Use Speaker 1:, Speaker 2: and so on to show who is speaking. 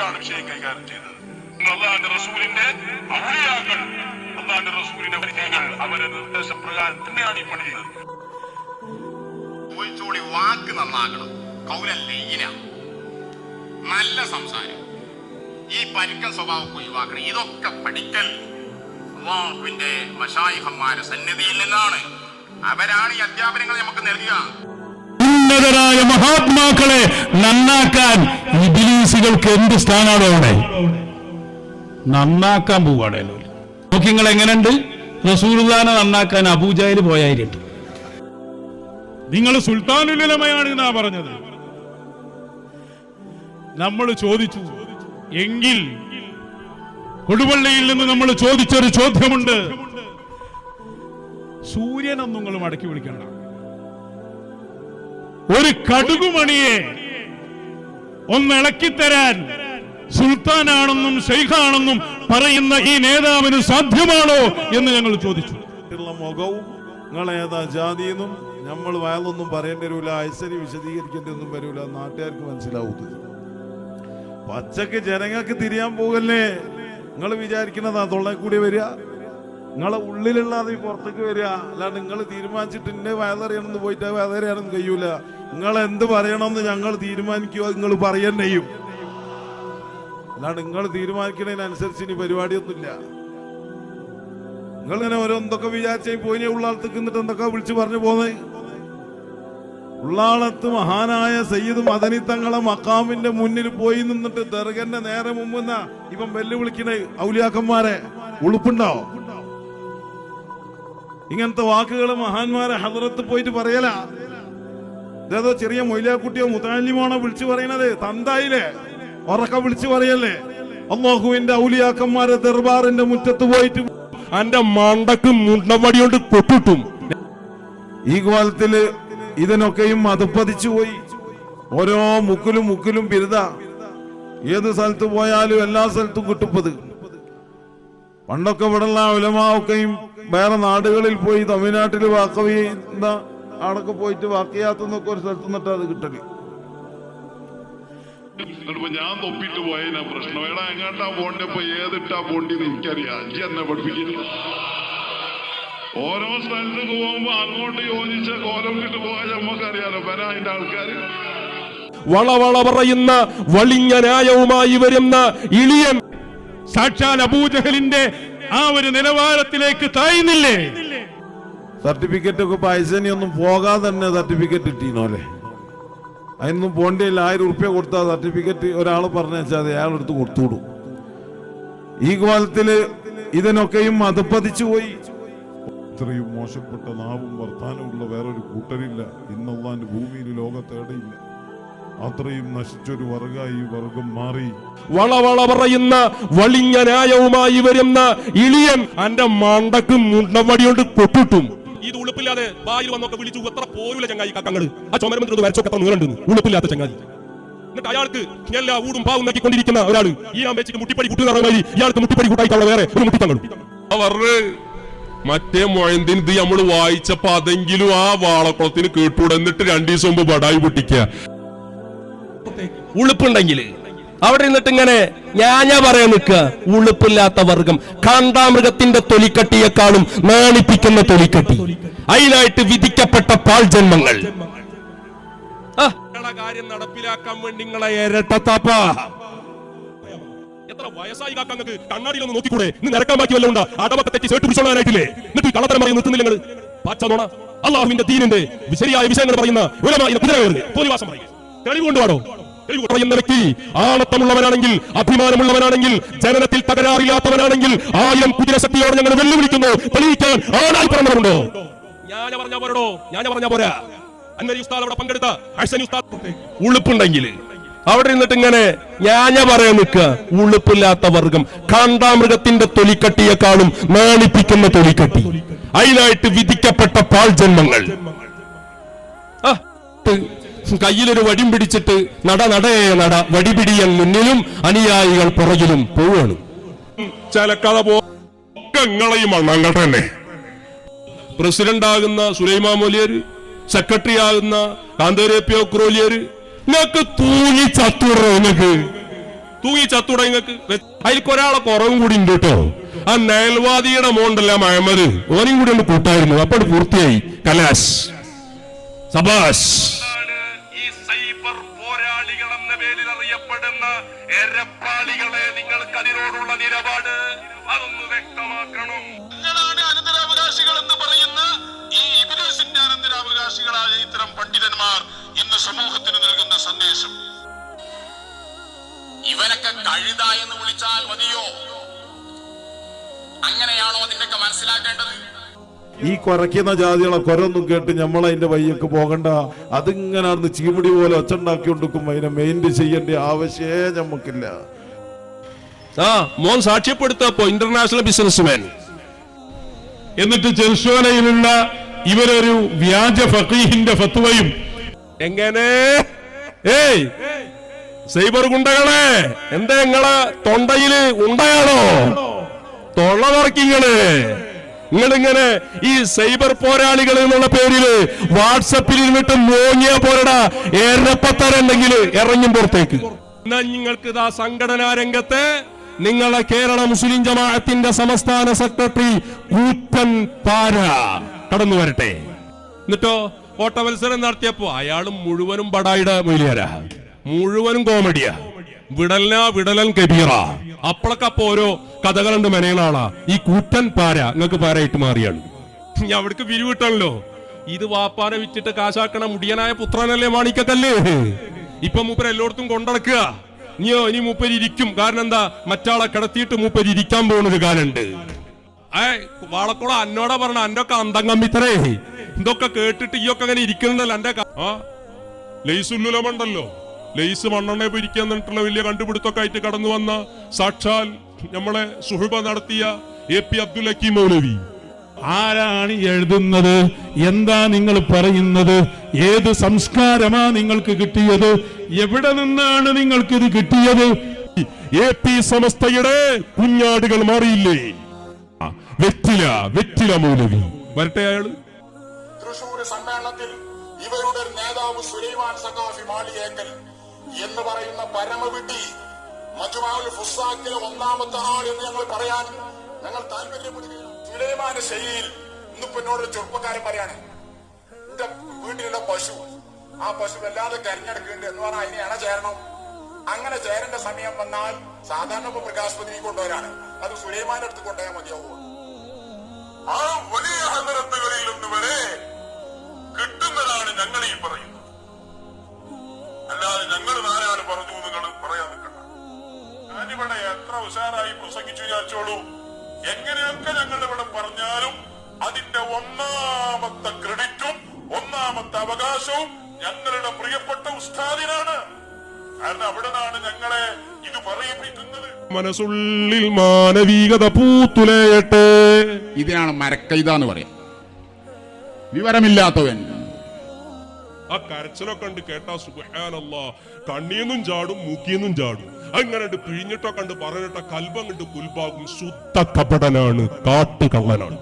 Speaker 1: വെച്ചാണ് വിഷയം കൈകാര്യം ചെയ്തത്. അള്ളാന്റെ റസൂലിന്റെ ഔലിയാക്കൾ അള്ളാന്റെ റസൂലിന്റെ വരികൾ അവരെ നിർദ്ദേശപ്രകാരം തന്നെയാണ് ഈ പണി ചെയ്തത്.
Speaker 2: ഒഴിച്ചുകൂടി വാക്ക് നന്നാകണം കൗര ലൈന. നല്ല സംസാരം. ഈ പരുക്കൻ സ്വഭാവം ഒഴിവാക്കണം. ഇതൊക്കെ പഠിക്കൽ അള്ളാഹുവിന്റെ മഷായിഹന്മാരെ സന്നിധിയിൽ നിന്നാണ്. അവരാണ് ഈ അധ്യാപനങ്ങൾ നമുക്ക് നൽകുക.
Speaker 3: ഉന്നതരായ മഹാത്മാക്കളെ നന്നാക്കാൻ ഇബിലീസുകൾക്ക് എന്ത് സ്ഥാനാണ് അവിടെ? നന്നാക്കാൻ പോവാണ് നോക്കി നിങ്ങൾ എങ്ങനെയുണ്ട്? റസൂർദാനെ നന്നാക്കാൻ അബൂജായിൽ പോയായിരുന്നു.
Speaker 4: നിങ്ങൾ സുൽത്താനുലമയാണ് എന്നാ പറഞ്ഞത്. നമ്മൾ ചോദിച്ചു എങ്കിൽ കൊടുവള്ളിയിൽ നിന്ന് നമ്മൾ ചോദിച്ചൊരു ചോദ്യമുണ്ട്. സൂര്യനൊന്നും നിങ്ങൾ മടക്കി വിളിക്കണ്ട. ഒരു കടുകുമണിയെ ഒന്ന് ഇളക്കിത്തരാൻ. സുൽത്താനാണെന്നും ഷെയ്ഖാണെന്നും പറയുന്ന ഈ നേതാവിന് സാധ്യമാണോ എന്ന് ഞങ്ങൾ ചോദിച്ചു.
Speaker 5: മുഖവും നിങ്ങൾ ഏതാ ജാതിയെന്നും നമ്മൾ വയലൊന്നും പറയേണ്ടി വരില്ല ഐശ്വര്യ വിശദീകരിക്കേണ്ടി ഒന്നും വരില്ല നാട്ടുകാർക്ക് മനസ്സിലാവൂത്. പച്ചക്ക് ജനങ്ങൾക്ക് തിരിയാൻ പോകല്ലേ? നിങ്ങൾ വിചാരിക്കുന്നതാ തൊള്ളേ കൂടി വരിക. നിങ്ങളെ ഉള്ളിലുള്ളത് പുറത്തേക്ക് വരിക. അല്ലാണ്ട് നിങ്ങൾ തീരുമാനിച്ചിട്ട് ഇന്നെ വേദറിയണമെന്ന് പോയിട്ട് വയലറിയാനൊന്നും കഴിയൂല. നിങ്ങൾ എന്ത് പറയണമെന്ന് ഞങ്ങൾ തീരുമാനിക്കുക നിങ്ങൾ പറയന്നെയും അല്ലാണ്ട് നിങ്ങൾ തീരുമാനിക്കുന്നതിനനുസരിച്ച് ഇനി പരിപാടിയൊന്നുമില്ല. നിങ്ങൾ ഇങ്ങനെ ഓരോ എന്തൊക്കെ പോയി പോയിനെ ഉള്ളാളത്തേക്ക് എന്നിട്ട് എന്തൊക്കെ വിളിച്ചു പറഞ്ഞു പോന്നെ? ഉള്ളാളത്ത് മഹാനായ സയ്യിദ് മദനി തങ്ങളെ മക്കാമിന്റെ മുന്നിൽ പോയി നിന്നിട്ട് ദർഗന്റെ നേരെ മുമ്പ് ഇവൻ വെല്ലുവിളിക്കണേ ഔലിയാക്കന്മാരെ. ഉളുപ്പുണ്ടോ ഇങ്ങനത്തെ വാക്കുകൾ മഹാന്മാരെ ഹദറത്ത് പോയിട്ട് പറയല. ഇതേതോ ചെറിയ മൊയിലാക്കുട്ടിയോ മുതാലിമാണോ വിളിച്ചു പറയണത്? തന്തായില്ലേ ഉറക്ക വിളിച്ചു പറയല്ലേ? അള്ളാഹുവിന്റെ ഔലിയാക്കന്മാരെ ദർബാറിന്റെ മുറ്റത്ത് പോയിട്ട്
Speaker 6: അന്റെ മണ്ടക്ക് മുണ്ടമടി കൊണ്ട് കൊട്ടിട്ടും
Speaker 5: ഈ കാലത്തിൽ ഇതിനൊക്കെയും മതപ്പതിച്ചു പോയി. ഓരോ മുക്കിലും മുക്കിലും ബിരുദ. ഏത് സ്ഥലത്ത് പോയാലും എല്ലാ സ്ഥലത്തും കിട്ടുപ്പത് പണ്ടൊക്കെ ഇവിടെയുള്ള ഉലമാവൊക്കെയും വേറെ നാടുകളിൽ പോയി തമിഴ്നാട്ടിൽ വാക്ക ചെയ്യുന്ന അവിടൊക്കെ പോയിട്ട് വാക്കിയാത്തുന്നൊക്കെ ഒരു സ്ഥലത്ത് നിന്നിട്ട് അത്
Speaker 1: കിട്ടൽ. ഞാൻ തൊപ്പിട്ട് പോയതിനാ പ്രശ്നം. എടാ എങ്ങാട്ടാ പോണ്ടേ? ഇപ്പൊ ഏതിട്ടാ പോണ്ടിന്ന് എനിക്കറിയാം. അഞ്ചി എന്നെ പഠിപ്പിക്കില്ല ഓരോ സ്ഥലത്ത് പോകുമ്പോ അങ്ങോട്ട് യോജിച്ച കോലം കിട്ട് പോയാൽ നമുക്കറിയാലോ. വരാ അതിന്റെ ആൾക്കാർ
Speaker 6: വളവള പറയുന്ന വളിഞ്ഞ ന്യായവുമായി വരുന്ന ഇളിയൻ
Speaker 4: സാക്ഷാൽ അബൂജഹലിന്റെ ആ ഒരു നിലവാരത്തിലേക്ക് താഴ്ന്നില്ലേ?
Speaker 5: സർട്ടിഫിക്കറ്റ് ഒക്കെ പൈസനി ഒന്നും പോകാതെ തന്നെ സർട്ടിഫിക്കറ്റ് കിട്ടീനോലെ. അതിനൊന്നും പോണ്ടിയില്ല ആയിരം ഉറുപ്യ കൊടുത്താൽ സർട്ടിഫിക്കറ്റ് ഒരാൾ പറഞ്ഞാൽ അത് അയാൾ എടുത്ത് കൊടുത്തുവിടും. ഈ കോലത്തിൽ ഇതിനൊക്കെയും മതപ്പതിച്ചു പോയി. ഇത്രയും മോശപ്പെട്ട നാവും വർത്താനമുള്ള വേറൊരു കൂട്ടരില്ല. ഇന്നുള്ള ഭൂമിയിൽ ലോകത്തേടയില്ല അത്രയും നശിച്ചൊരു വർഗമായി ഈ വർഗം മാറി.
Speaker 6: വളവള പറയുന്ന വളിഞ്ഞ ന്യായവുമായി വരുന്ന ഇളിയൻ അന്റെ മണ്ടക്ക് മുണ്ടമടി കൊണ്ട് കൊട്ടിട്ടും. ഇത് ഉളുപ്പില്ലാതെ വായിൽ വന്നൊക്കെ വിളിച്ചു എത്ര പോരുള്ള ചങ്ങായി കക്കങ്ങൾ. ആ ചുമരമന്ത്രിയോട് വരച്ചൊക്കെ എത്ര നീളുണ്ട് ഉളുപ്പില്ലാത്ത ചങ്ങാതി എന്നിട്ട് അയാൾക്ക് എല്ലാ ഊടും പാവും നോക്കിക്കൊണ്ടിരിക്കുന്ന ഒരാൾ ഈ വെച്ചിട്ട് മുട്ടിപ്പടി കുട്ടുകാരമായി ഇയാൾക്ക് മുട്ടിപ്പടി കൂട്ടായിട്ട് അവിടെ വേറെ ഒരു മുട്ടിത്തങ്ങളും. അവർ മറ്റേ മൊയന്തിൻ ഇത് നമ്മൾ വായിച്ചപ്പോ അതെങ്കിലും ആ വാളക്കുളത്തിന് കേട്ടൂടെ എന്നിട്ട് രണ്ടു ദിവസം മുമ്പ് ബടായി പൊട്ടിക്കുക ഉളുപ്പുണ്ടെങ്കിൽ. അവിടെ നിന്നിട്ട് ഇങ്ങനെ ഞാൻ ഞാൻ പറയാൻ നിൽക്കുക. ഉളുപ്പില്ലാത്ത വർഗം. കാന്താമൃഗത്തിന്റെ തൊലിക്കട്ടിയെക്കാളും നാണിപ്പിക്കുന്ന തൊലിക്കട്ടി. അതിനായിട്ട് വിധിക്കപ്പെട്ട പാൽ ജന്മങ്ങൾ. കാര്യം നടപ്പിലാക്കാൻ വേണ്ടി നിങ്ങളെ ഇരട്ടത്താപ്പ എത്ര വയസ്സായി കാക്കങ്ങൾക്ക് കണ്ണാടിയിലൊന്ന് നോക്കിക്കൂടെ? ഇന്ന് നിരക്കാൻ ബാക്കി വല്ലതും ഉണ്ടാ? അടവൊക്കെ തെറ്റി സേട്ട് പിടിച്ചോളാനായിട്ടില്ലേ എന്നിട്ട് കള്ളത്തരം പറയും നിർത്തുന്നില്ല നിങ്ങൾ പാച്ചോണ അള്ളാഹുവിന്റെ ദീനിന്റെ ശരിയായ വിഷയങ്ങൾ പറയുന്ന ഉലമായി കുതിര കയറുന്നത് തോന്നിവാസം പറയും. തെളിവ് കൊണ്ടുപാടോ തെളിവ് പറയുന്ന വ്യക്തി ആണത്തമുള്ളവനാണെങ്കിൽ അഭിമാനമുള്ളവനാണെങ്കിൽ ജനനത്തിൽ തകരാറില്ലാത്തവനാണെങ്കിൽ ആയിരം കുതിരശക്തിയോടെ ഞങ്ങൾ വെല്ലുവിളിക്കുന്നു. തെളിയിക്കാൻ ആണായി പറഞ്ഞവരുണ്ടോ? ഞാൻ പറഞ്ഞ പോരടോ. ഞാൻ പറഞ്ഞ പോരാ. അന്നരി ഉസ്താദ് അവിടെ പങ്കെടുത്ത അഴ്സനി ഉസ്താദ് ഉളുപ്പുണ്ടെങ്കിൽ. അവിടെ ഇരുന്നിട്ട് ഇങ്ങനെ ഞാന പറയാൻ നിൽക്കുക. ഉളുപ്പില്ലാത്ത വർഗം. കാന്താമൃഗത്തിന്റെ തൊലിക്കട്ടിയെക്കാളും നാണിപ്പിക്കുന്ന തൊലിക്കട്ടി. അതിനായിട്ട് വിധിക്കപ്പെട്ട പാൽ ജന്മങ്ങൾ ആ, കയ്യിലൊരു വടിയും പിടിച്ചിട്ട് നട നടേ നട വടിപിടിയൻ മുന്നിലും അനുയായികൾ പുറകിലും പോവാണ് ചില കഥ പോങ്ങളെയും അണ്ണങ്ങൾ തന്നെ. പ്രസിഡന്റ് ആകുന്ന സുലൈമാ മൊലിയർ സെക്രട്ടറി ആകുന്ന കാന്തേരേപ്പിയോ ക്രോലിയർ നിങ്ങക്ക് തൂങ്ങി ചത്തുടോ നിങ്ങക്ക് തൂങ്ങി ചത്തുട നിങ്ങൾക്ക് അതിൽക്ക് ഒരാളെ കുറവും കൂടി ഉണ്ട് കേട്ടോ. ആ നയൽവാദിയുടെ മോണ്ടല്ല മഹമ്മദ്? ഓനും കൂടി ഒന്ന് കൂട്ടായിരുന്നു. അപ്പോൾ പൂർത്തിയായി. കലാശ്. സബാഷ്.
Speaker 2: എരപ്പാളികളെ നിങ്ങൾക്ക് അതിനോടുള്ള നിലപാട് അതൊന്ന് വ്യക്തമാക്കണം.
Speaker 7: നിങ്ങളാണ് അനന്തരാവകാശികൾ എന്ന് പറയുന്ന ഈ ഇബിലിസിന്റെ അനന്തരാവകാശികളായ ഇത്തരം പണ്ഡിതന്മാർ ഇന്ന് സമൂഹത്തിന് നൽകുന്ന സന്ദേശം.
Speaker 2: ഇവനൊക്കെ കഴുത എന്ന് വിളിച്ചാൽ മതിയോ? അങ്ങനെയാണോ അതിന്റെയൊക്കെ മനസ്സിലാക്കേണ്ടത്?
Speaker 5: ഈ കുറയ്ക്കുന്ന ജാതികളെ കുരൊന്നും കേട്ട് നമ്മൾ അതിന്റെ വയ്യക്ക് പോകണ്ട. അതിങ്ങനെ അന്ന് ചീമുടി പോലെ ഒച്ചുണ്ടാക്കി കൊടുക്കും അതിനെ മെയിന്റ് ചെയ്യേണ്ട ആവശ്യമേ നമുക്കില്ല
Speaker 6: ആ മോൻ സാക്ഷ്യപ്പെടുത്തപ്പോ ഇന്റർനാഷണൽ ബിസിനസ്മാൻ
Speaker 4: എന്നിട്ട് ചെർശോലയിലുള്ള ഇവരൊരു വ്യാജ ഫക്കീഹിന്റെ ഫത്വയും.
Speaker 6: എങ്ങനെ? ഏയ് സൈബർ ഗുണ്ടകളെ എന്താ നിങ്ങളെ തൊണ്ടയിൽ ഉണ്ടയാണോ? തൊള്ള തുറക്കിങ്ങൾ നിങ്ങളിങ്ങനെ ഈ സൈബർ പോരാളികൾ എന്നുള്ള പേരിൽ വാട്സപ്പിൽ ഇരുന്നിട്ട് മോങ്ങിയ പോരടാ. ഏറപ്പത്തരുണ്ടെങ്കിൽ ഇറങ്ങും പുറത്തേക്ക്. എന്നാൽ നിങ്ങൾക്ക് ഇതാ സംഘടനാ രംഗത്തെ നിങ്ങളെ കേരള മുസ്ലിം ജമാഅത്തിന്റെ സംസ്ഥാന സെക്രട്ടറി കൂറ്റൻ പാര കടന്നു വരട്ടെ. എന്നിട്ടോ ഓട്ടമത്സരം നടത്തിയപ്പോ അയാളും മുഴുവനും ബടായിട മൊയിലിയാരാ. മുഴുവനും കോമഡിയാ. വിടലന വിടലൻ കബീറ. അപ്പളൊക്കെ അപ്പൊ ഓരോ കഥകളുണ്ട് മെനയുന്ന ആളാ ഈ കൂറ്റൻ പാര നിങ്ങൾക്ക് ഇട്ട് മാറിയാണ്. ഞാൻ അവിടേക്ക് പിരിവിട്ടല്ലോ ഇത് വാപ്പാനെ വിറ്റിട്ട് കാശാക്കണ മുടിയനായ പുത്രനല്ലേ മാണിക്കത്തല്ലേ ഇപ്പൊ മൂപ്പര് എല്ലായിടത്തും കൊണ്ടടക്കുക. ഇനിയോ ഇനി മൂപ്പര് ഇരിക്കും. കാരണം എന്താ? മറ്റാളെ കിടത്തിയിട്ട് മൂപ്പര് ഇരിക്കാൻ പോണൊരു ഒരു കാലുണ്ട് ഏ വാളക്കുളം അന്നോടാ പറഞ്ഞ അന്നൊക്കെ അന്തം കമ്മിത്തരേ ഇതൊക്കെ കേട്ടിട്ട് ഈ ഒക്കെ അങ്ങനെ ഇരിക്കുന്നുണ്ടല്ലോ എന്റെ ആ? ലൈസ് മണ്ണെണ്ണ പൊരിക്കാൻ എന്നിട്ടുള്ള വലിയ കണ്ടുപിടുത്തൊക്കെ ആയിട്ട് കടന്നു വന്ന സാക്ഷാൽ നമ്മളെ സുഹൃബ നടത്തിയ എ പി അബ്ദുൽ ഹക്കീം മൗലവി.
Speaker 4: ആരാണ് എഴുതുന്നത്? എന്താ നിങ്ങൾ പറയുന്നത്? ഏത് സംസ്കാരമാ നിങ്ങൾക്ക് കിട്ടിയത്? എവിടെ നിന്നാണ് നിങ്ങൾക്ക് ഇത് കിട്ടിയത്?
Speaker 6: എ പി സമസ്തയുടെ കുഞ്ഞാടുകൾ മാറിയില്ലേ? വെറ്റില വെറ്റില മൗലവി. വരട്ടെ അയാൾ.
Speaker 7: തൃശൂർ സമ്മേളനത്തിൽ ഇവരുടെ നേതാവ് സുലൈമാൻ സഖാഫി മാളിയേക്കൽ എന്ന് പറയുന്ന പരമവിട്ടി മജുമാവുൽ ഫുസാക്കിലെ ഒന്നാമത്തെ ആൾ എന്ന് ഞങ്ങൾ പറയാൻ ഞങ്ങൾ താല്പര്യപ്പെടുകയാണ്. സുലൈമാന്റെ ശൈലിയിൽ ഇന്നിപ്പോ എന്നോട് ചെറുപ്പക്കാരൻ പറയാണ് എന്റെ വീട്ടിലുള്ള പശു ആ പശു വല്ലാതെ കരഞ്ഞെടുക്കുന്നുണ്ട് എന്ന് പറഞ്ഞാൽ അതിനെ അണ ചേരണം. അങ്ങനെ ചേരേണ്ട സമയം വന്നാൽ സാധാരണ പ്രകാശപതിനി കൊണ്ടുവരാണ്. അത് സുലൈമാന്റെ അടുത്ത് കൊണ്ടുപോയാൽ മതിയാവുമോ അതിന്റെ ഒന്നാമത്തെ ക്രെഡിറ്റും ഒന്നാമത്തെ അവകാശവും ഞങ്ങളുടെ പ്രിയപ്പെട്ട ഉസ്താദിനാണ്. കാരണം അവിടെ നിന്നാണ് ഞങ്ങളെ ഇത് പറയിപ്പിക്കുന്നത്.
Speaker 6: മനസ്സുള്ളിൽ മാനവികത പൂത്തുലയട്ടെ.
Speaker 2: ഇതിനാണ് മരക്കൈത എന്ന് പറയാം. വിവരമില്ലാത്തവൻ.
Speaker 6: ആ കരച്ചിലൊക്കെ ഉണ്ട് കേട്ടാ സുഖാനല്ല കണ്ണീന്നും ചാടും മൂക്കിന്നും ചാടും. അങ്ങനെ പിഴിഞ്ഞിട്ടൊക്കെ കണ്ട് പറഞ്ഞിട്ട കൽബം കണ്ട് കുൽബാകും. ശുദ്ധ കപടനാണ് കാട്ടുകള്ളനാണ്.